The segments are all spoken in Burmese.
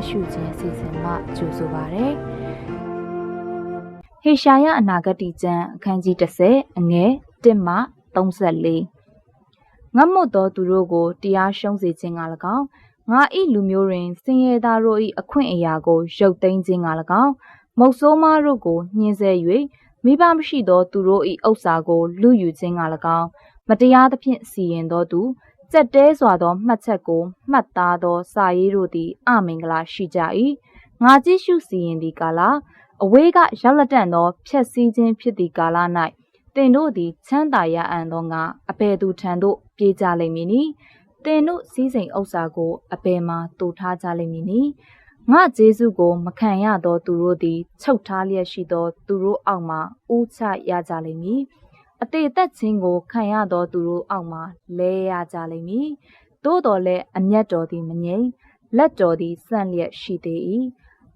တ်ရှုခြင်းစီစဉ်မှကြိုဆိုပါရစေ။ဟေရှာယအနာဂတိကျမ်းအခန်းကြီး30အငယ်1မှ34ငတ်မွတ်သောသူတို့ကိုတရားရှုံးစေခြင်းက၎င်းငါဤလူမျိုးတွင်စင်ရသားတို့၏အခွင့်အရာကိုရုပ်သိမ်းခြင်းက၎င်းမုတ်ဆိုးမတို့ကိုညှင်းဆဲ၍မိဘမရှိသောသူတို့၏ဥစ္စာကိုလူယူခြင်းက၎င်းမတရားသဖြင့်စီရင်သောသူ ကြက်တဲစွာသောမှတ်ချက်ကိုမှတ်သားသောစာရေးတို့သည်အမင်္ဂလာရှိကြ၏ငါကြည့်ရှုစီရင်သည်ကာလအဝေးကရောက်လက်တန့်သောဖြက်စီးခြင်းဖြစ်သည့်ကာလ၌တင်တို့သည်ချမ်းသာရအံ့သောငါအဘယ်သူထံသို့ပြေးကြလိမ့်မည်နည်းတင်တို့စည်းစိမ်ဥစ္စာကိုအဘယ်မှတူထားကြလိမ့်မည်နည်းငါဂျေစုကိုမခံရသောသူတို့သည်ချုပ်ထားလျက်ရှိသောသူတို့အောက်မှဥချရကြလိမ့်မည် အသေးသက်ခြင်းကိုခံရသောသူတို့အောက်မှလဲရကြလိမ့်မည်သို့တော်လည်းအမျက်တော်သည်မငြိမ်လက်တော်သည်စန့်လျက်ရှိသေး၏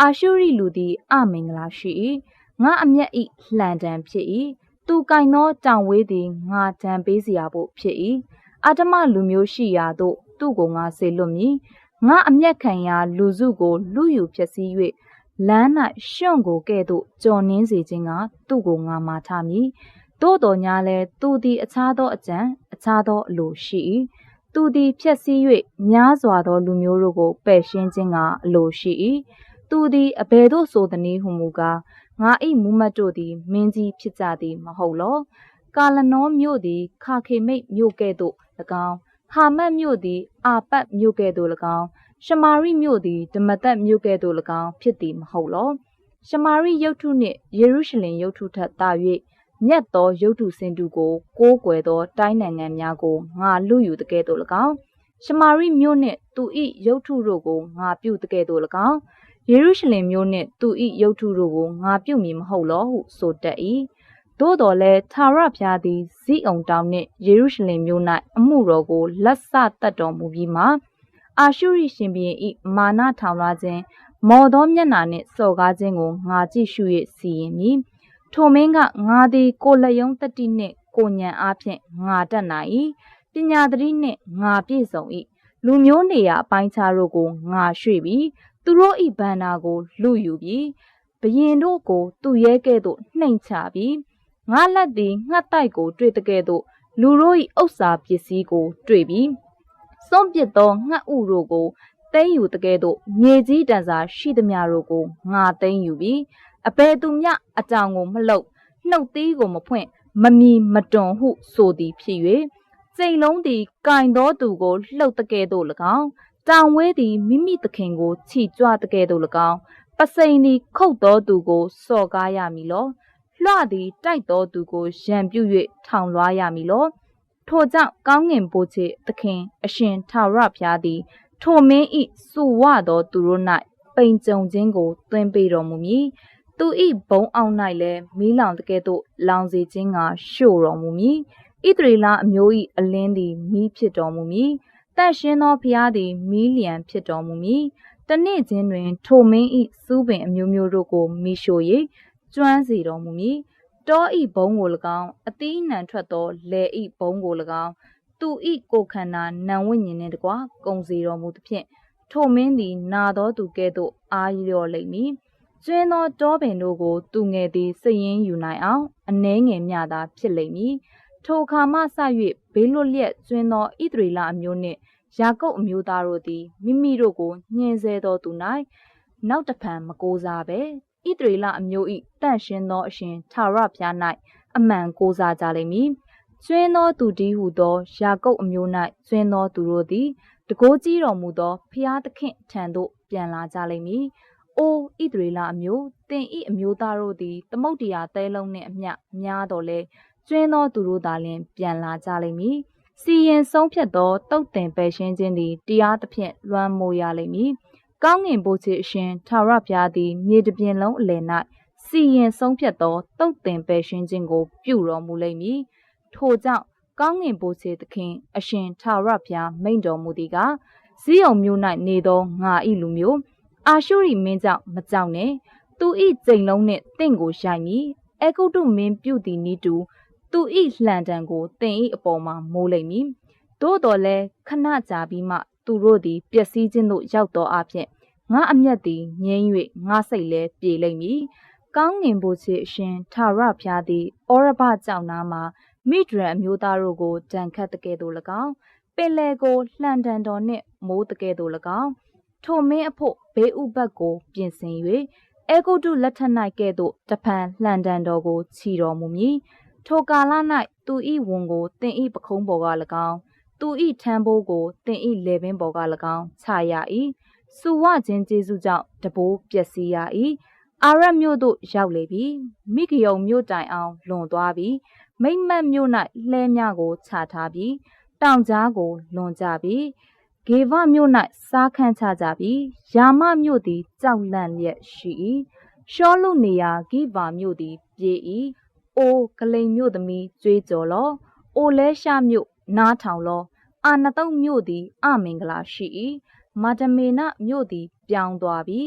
အာရှုရိလူသည်အမင်္ဂလာရှိ၏ငါအမျက်ဤလှန်တံဖြစ်၏သူကင်သောတောင်ဝေးသည်ငါတံပေးစရာဖို့ဖြစ်၏အာတမလူမျိုးရှိရာသို့သူ့ကိုငါစေလွတ်မည်ငါအမျက်ခံရာလူစုကိုလူယူဖြစ်စည်း၍လမ်း၌ရှွန့်ကိုကဲ့သို့ကြော်နှင်းစေခြင်းကသူ့ကိုငါမာထားမည် သို့တော်ညာလဲသူသည်အခြားသောအကြံအခြားသောအလိုရှိ၏သူသည်ဖြက်စီး၍များစွာသောလူမျိုးတို့ကိုပယ်ရှင်းခြင်းကအလိုရှိ၏သူသည်အဘယ်သို့ဆိုသည်နည်းဟုမူကားငါ၏မူမတ်တို့သည်မင်းကြီးဖြစ်ကြသည်မဟုတ်လောကာလနောမြို့သည်ခါခေမိတ်မြို့ကဲ့သို့၎င်းဟာမတ်မြို့သည်အာပတ်မြို့ကဲ့သို့၎င်းရှမာရိမြို့သည်ဓမ္မသက်မြို့ကဲ့သို့၎င်းဖြစ်သည်မဟုတ်လောရှမာရိယုတ်ထုနှင့်ယေရုရှလင်ယုတ်ထုထက်သာ၍ မြတ်သောယုတ်ထုစင်တုကိုကိုးကွယ်သောတိုင်းနိုင်ငံများကိုငါလူယူတကဲ့သို့၎င်းရှမာရိမြို့နှင့်သူ၏ယုတ်ထုတို့ကိုငါပြုတကဲ့သို့၎င်းယေရုရှလင်မြို့နှင့်သူ၏ယုတ်ထုတို့ကိုငါပြုမည်မဟုတ်လောဟုဆိုတတ်၏သို့တော်လည်းသာရဖျားသည်ဇိအုံတောင်နှင့်ယေရုရှလင်မြို့၌အမှုတော်ကိုလက်ဆတတ်တော်မူပြီးမှအာရှုရိရှင်ဘုရင်၏မာနထောင်လွှားခြင်းမော်သောမျက်နာနှင့်စော်ကားခြင်းကိုငါကြည့်ရှု၍စီရင်မည် ထိုမင်းကငါသည်ကိုလယုံတတိနှင့်ကိုညံအားဖြင့်ငါတတ်နိုင်၏ပညာသတိနှင့်ငါပြည့်စုံ၏လူမျိုးနေရာအပိုင်းခြားတို့ကိုငါရွှေ့ပြီးသူတို့၏ဗန္နာကိုလူယူပြီးဘရင်တို့ကိုသူရဲကဲ့သို့နှိမ်ချပြီးငါလက်သည်ငှက်တိုက်ကို တွေ့တကဲ့သို့လူတို့၏ဥစ္စာပစ္စည်းကို တွေ့ပြီးစွန့်ပစ်သောငှက်ဥတို့ကိုသိမ်းယူတကဲ့သို့မြေကြီးတန်စာရှိသမျှတို့ကိုငါသိမ်းယူပြီး အဘယ်သူမျှအကြောင်ကိုမလှုပ်နှုတ်သီးကိုမဖွင့်မမီမတွန်ဟုဆိုသည်ဖြစ်၍စိတ်လုံးသည်ကင်သောသူကိုလှုပ်တကဲ့သို့၎င်းတောင်ဝဲသည်မိမိသခင်ကိုချီကြွတကဲ့သို့၎င်းပစိန်သည်ခုတ်သောသူကိုစော်ကားရမည်လောလွှသည်တိုက်သောသူကိုရံပြု၍ထောင်လွှားရမည်လောထိုကြောင့်ကောင်းငင်ပိုးချေသခင်အရှင်ထာဝရဘုရားသည် ထိုမင်းဤစုဝသောသူတို့၌ပိန်ကြုံခြင်းကို သွင်းပေးတော်မူမည် သူဤဘုံအောင်၌လည်းမီးလောင်တကဲ့သို့လောင်စေခြင်းကရှို့တော်မူမည်ဣသရေလအမျိုး၏အလင်းသည်မီးဖြစ်တော်မူမည်တန့်ရှင်းသောဖျားသည်မီးလျံဖြစ်တော်မူမည်တနေ့ချင်းတွင် ထိုမင်းဤစူးပင်အမျိုးမျိုးတို့ကိုမိရှို့၍ကျွမ်းစေတော်မူမည်တောဤဘုံကို၎င်းအသီးနှံထွက်သောလယ်ဤဘုံကို၎င်းသူဤကိုခန္ဓာနံဝိညာဉ်နှင့်တကွကုံစီတော်မူသဖြင့်ထိုမင်းသည် နာသောသူကဲ့သို့အာလျော်လိမ့်မည် ကျွင်းသောတောပင်တို့ကို သူငယ်သည်စိတ်ရင်းယူနိုင်အောင်အနှဲငယ်မျှသာဖြစ်လိမ့်မည်ထိုအခါမှစ၍ဘေးလွတ်လျက်ကျွင်းသောဣသရေလအမျိုးနှင့်ယာကုပ်အမျိုးသားတို့သည်မိမိတို့ကိုညှင်းဆဲသောသူ၌နောက်တဖန်မကိုးစားပဲဣသရေလအမျိုး၏တန့်ရှင်းသောအရှင်ထာဝရဘုရား၌အမှန်ကိုးစားကြလိမ့်မည်ကျွင်းသောသူတည်းဟုသောယာကုပ်အမျိုး၌ကျွင်းသောသူတို့သည်တကိုးကြီးတော်မူသောဖျားသခင်ထံသို့ပြန်လာကြလိမ့်မည်။ အိုဣသရေလအမျိုးတင်ဤအမျိုးသားတို့သည်သမုတ်တရားသဲလုံးနှင့်အမျှများတော်လဲကျွင်းသောသူတို့သာလျှင်ပြန်လာကြလိမ့်မည်။စီရင်ဆုံးဖြတ်သောတုတ်တင်ပယ်ရှင်းခြင်းသည်တရားသဖြင့်လွှမ်းမိုးရလိမ့်မည်။ကောင်းငင်ဘိုးချေအရှင်ထာဝရဘုရားသည်မြေတပြင်လုံးအလယ်၌စီရင်ဆုံးဖြတ်သောတုတ်တင်ပယ်ရှင်းခြင်းကို ပြုတော်မူလိမ့်မည်။ထို့ကြောင့်ကောင်းငင်ဘိုးချေသခင် အရှင်ထာဝရဘုရားမိန့်တော်မူသည်ကဇီးအောင်မြို့၌နေသောငါဤလူမျိုး အာရှုရိမင်းကြောင့်မကြောက်နဲ့သူဤကြိမ်လုံးနှင့်တင့်ကိုရိုက်မည်အကုတုမင်းပြုသည်နီးတူသူဤလှန်တံကိုတင်ဤအပေါ်မှာမိုးလိမ့်မည်သို့တော်လဲခဏကြာပြီးမှ သူတို့သည်ပျက်စီးခြင်းသို့ရောက်သောအဖြစ်ငါအမျက်သည်ငြိမ်း၍ငါစိတ်လည်းပြေလိမ့်မည်ကောင်းငင်ဖို့ချေအရှင်ထာဝရဘုရားသည်ဩရဘကြောင့်နာမှာမိဒရန်အမျိုးသားတို့ကိုတန်ခတ်တကဲ့သို့၎င်းပင်လေကိုလှန်တန်တော်နှင့်မိုးတကဲ့သို့၎င်း ထိုမင်းအဖို့ဘေးဥပတ်ကို ပြင်ဆင်၍အေဂုတုလက်ထက်၌ကဲ့သို့တဖန်လှန်တန်တော်ကိုခြီတော်မူမည်ထိုကာလ၌သူဤဝန်ကိုတင်ဤပခုံးပေါ်က၎င်းသူဤထမ်းဘိုးကိုတင်ဤလေပင်ပေါ်က၎င်းခြာရ၏စူဝခြင်းကျေးဇူးကြောင့်တဘိုးပျက်စီးရ၏အာရတ်မြို့သို့ရောက်လေပြီမိဂယုံမြို့တိုင်အောင်လွန်သွားပြီမိမ့်မတ်မြို့၌လှဲများကိုခြာထားပြီတောင်ကြားကိုလွန်ကြပြီ ဂေဗမြို့၌စားခန့်ချကြပြီယာမမြို့သည်ကြောက်လန့်လျက်ရှိ၏ရှောလုနေရာဂိဗာမြို့သည်ပြေ၏အိုဂလိမ်မြို့သမီးကြွေးကြော်လောအိုလဲရှာမြို့နားထောင်လောအာနတုတ်မြို့သည်အမင်္ဂလာရှိ၏မာတမေနမြို့သည်ပြောင်းသွားပြီ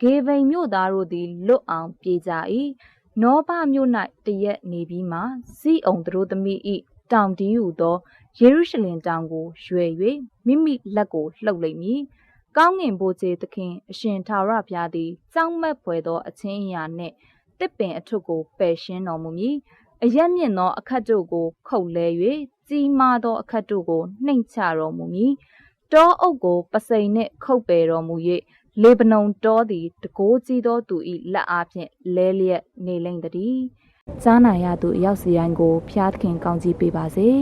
ဂေဗိန်မြို့သားတို့သည်လွတ်အောင်ပြေးကြ၏နောဘမြို့၌တရက်နေပြီးမှစီးအောင်သူတို့သမီး၏ တောင်တီးဟူသောယေရုရှလင်တောင်ကိုရွယ်၍မိမိလက်ကိုလှုပ်လိုက်မည်ကောင်းငင်ဘိုးကျေသခင်အရှင်သာရဘုရားသည်ကြောက်မက်ဖွယ်သောအချင်းအရာနှင့်တစ်ပင်အထုပ်ကိုပယ်ရှင်းတော်မူမည်အရက်မြင့်သောအခတ်တို့ကို ခုတ်လဲ၍ကြီးမားသောအခတ်တို့ကိုနှိမ်ချတော်မူမည်တောအုပ်ကိုပစိန်နှင့်ခုတ်ပယ်တော်မူ၍လေဗနုန်တောသည်တကိုးကြီးသောသူ၏လက်အားဖြင့်လဲလျက်နေလိမ့်သည်။ ကြားနာရသူအရောက်စီတိုင်းကိုဖျားသခင်ကောင်းကြီးပေးပါစေ။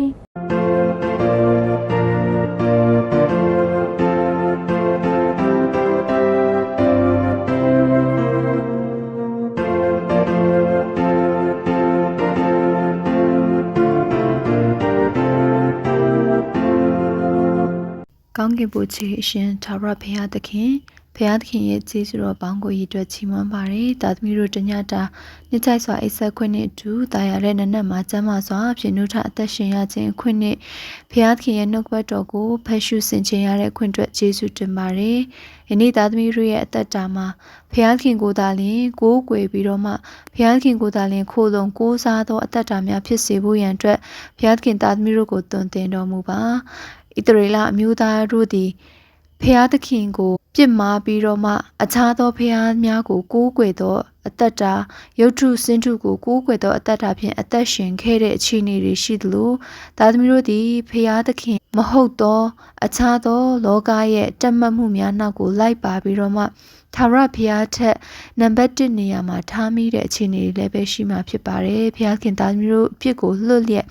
ကောင်းကင်ဘုရားအရှင်သာရဘုရားသခင် ဘုရားသခင်ရဲ့ကျေးဇူးတော်ပေါင်းကိုရည်တွက်ချီးမွမ်းပါတယ်။တာသမီတို့တညတာနှစ်ချိုက်စွာအိပ်ဆက်ခွင့်နဲ့အတူတာယာတဲ့နနက်မှာကျမ်းမာစွာဖြစ်နုထအသက်ရှင်ရခြင်းအခွင့်နဲ့ဘုရားသခင်ရဲ့နှုတ်ကပတ်တော်ကိုဖတ်ရှုဆင်ခြင်ရတဲ့ခွင့်အတွက်ကျေးဇူးတင်ပါတယ်။ယနေ့တာသမီတို့ရဲ့အသက်တာမှာဘုရားသခင်ကိုယ်သာလျှင်ကိုးကွယ်ပြီးတော့မှဘုရားသခင်ကိုယ်သာလျှင်ခိုးလုံကိုးစားသောအသက်တာများဖြစ်စေဖို့ရန်အတွက်ဘုရားသခင်တာသမီတို့ကိုတွင်တင်တော်မူပါ။ဣတရေလအမျိုးသားတို့သည် ဖျားသခင်ကိုပြစ်မှားပြီးတော့မှအခြားသောဖျားများကိုကိုးကွယ်သောအသက်တာရုပ်ထုစင်ထုကိုကိုးကွယ်သောအသက်တာဖြင့်အသက်ရှင်ခဲ့တဲ့အခြေအနေတွေရှိသလိုသာသမီတို့သည်ဖျားသခင်မဟုတ်သော အခြားသောလောကရဲ့တက်မှတ်မှုများနောက်ကိုလိုက်ပါပြီးတော့မှ သာရဖျားထက်နံပါတ်1နေရာမှာထားမိတဲ့အခြေအနေတွေလည်းပဲရှိမှာဖြစ်ပါတယ်ဖျားခင်သာသမီတို့အပြစ်ကိုလွတ်လျက်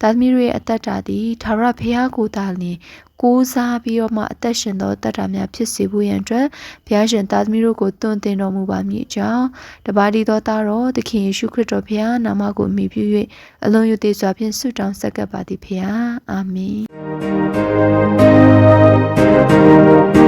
သာသမီတို့ရဲ့အသက်တာသည်သာရဖျားကိုသာလျှင်ကိုးစားပြီးတော့မှအသက်ရှင်သောတတ္တာများဖြစ်စေဖို့ရန်အတွက်ဘုရားရှင်သားသမီးတို့ကိုတွင်တင်တော်မူပါမည်အကြောင်းတပါးဒီသောသားတော်သခင်ယေရှုခရစ်တော်ဘုရားနာမကိုအမိပြု၍အလုံးယူသေးစွာဖြင့်ဆုတောင်းဆက်ကပ်ပါသည်ဘုရားအာမင်